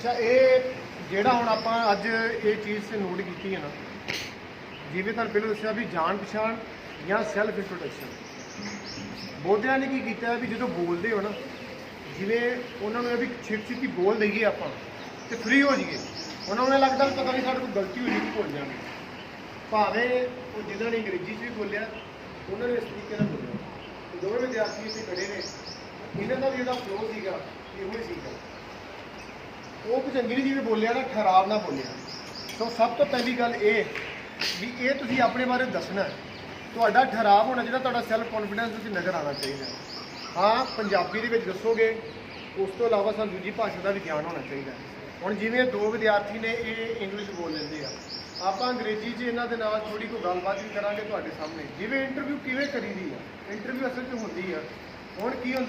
ਅੱਛਾ, ਇਹ ਜਿਹੜਾ ਹੁਣ ਆਪਾਂ ਅੱਜ ਇਹ ਚੀਜ਼ ਨੋਟ ਕੀਤੀ ਹੈ ਨਾ, ਜਿਵੇਂ ਤੁਹਾਨੂੰ ਪਹਿਲਾਂ ਦੱਸਿਆ ਵੀ ਜਾਣ ਪਛਾਣ ਜਾਂ ਸੈਲਫ ਇੰਟਰੋਡਕਸ਼ਨ ਬੋਧਿਆਂ ਨੇ ਕੀ ਕੀਤਾ ਵੀ ਜਦੋਂ ਬੋਲਦੇ ਹੋ ਨਾ, ਜਿਵੇਂ ਉਹਨਾਂ ਨੂੰ ਇਹ ਵੀ ਛੇਤੀ ਛੇਤੀ ਬੋਲ ਦਈਏ ਆਪਾਂ ਤੇ ਫ੍ਰੀ ਹੋ ਜਾਈਏ, ਉਹਨਾਂ ਨੂੰ ਲੱਗਦਾ ਵੀ ਪਤਾ ਨਹੀਂ ਸਾਡੇ ਕੋਲ ਗਲਤੀ ਹੋਈ ਕਿ ਭੁੱਲ ਜਾਵਾਂਗੇ। ਭਾਵੇਂ ਉਹ ਜਿਹਨਾਂ ਨੇ ਅੰਗਰੇਜ਼ੀ 'ਚ ਵੀ ਬੋਲਿਆ, ਉਹਨਾਂ ਨੇ ਇਸ ਤਰੀਕੇ ਨਾਲ ਬੋਲਿਆ। ਦੋਵੇਂ ਵਿਦਿਆਰਥੀ ਇੱਥੇ ਖੜੇ ਨੇ। ਇਹਨਾਂ ਦਾ ਵੀ ਜਿਹੜਾ ਫਲੋ ਸੀਗਾ। ਉਹ ਕੁਝ ਅੰਗਰੇਜ਼ੀ ਜਿਵੇਂ ਬੋਲਿਆ ਨਾ, ਖਰਾਬ ਨਾ ਬੋਲਿਆ। ਸੋ ਸਭ ਤੋਂ ਪਹਿਲੀ ਗੱਲ ਇਹ ਵੀ ਇਹ ਤੁਸੀਂ ਆਪਣੇ ਬਾਰੇ ਦੱਸਣਾ ਹੈ। ਤੁਹਾਡਾ ਠਹਿਰਾਵ ਹੋਣਾ ਜਿਹੜਾ ਤੁਹਾਡਾ ਸੈਲਫ ਕੌਨਫੀਡੈਂਸ ਤੁਸੀਂ ਨਜ਼ਰ ਆਉਣਾ ਚਾਹੀਦਾ ਹਾਂ। ਪੰਜਾਬੀ ਦੇ ਵਿੱਚ ਦੱਸੋਗੇ, ਉਸ ਤੋਂ ਇਲਾਵਾ ਸਾਨੂੰ ਦੂਜੀ ਭਾਸ਼ਾ ਦਾ ਵੀ ਗਿਆਨ ਹੋਣਾ ਚਾਹੀਦਾ ਹੁਣ ਜਿਵੇਂ ਦੋ ਵਿਦਿਆਰਥੀ ਨੇ ਇਹ ਇੰਗਲਿਸ਼ ਬੋਲ ਲੈਂਦੇ ਆ, ਆਪਾਂ ਅੰਗਰੇਜ਼ੀ 'ਚ ਇਹਨਾਂ ਦੇ ਨਾਲ ਥੋੜੀ ਕੋਈ ਗੱਲਬਾਤ ਵੀ ਕਰਾਂਗੇ ਤੁਹਾਡੇ ਸਾਹਮਣੇ। ਜਿਵੇਂ ਇੰਟਰਵਿਊ ਕਿਵੇਂ ਕਰੀਦੀ ਆ? ਇੰਟਰਵਿਊ ਅਸਲ 'ਚ ਹੁੰਦੀ ਆ। ਹੁਣ ਕੀ ਹੁੰਦਾ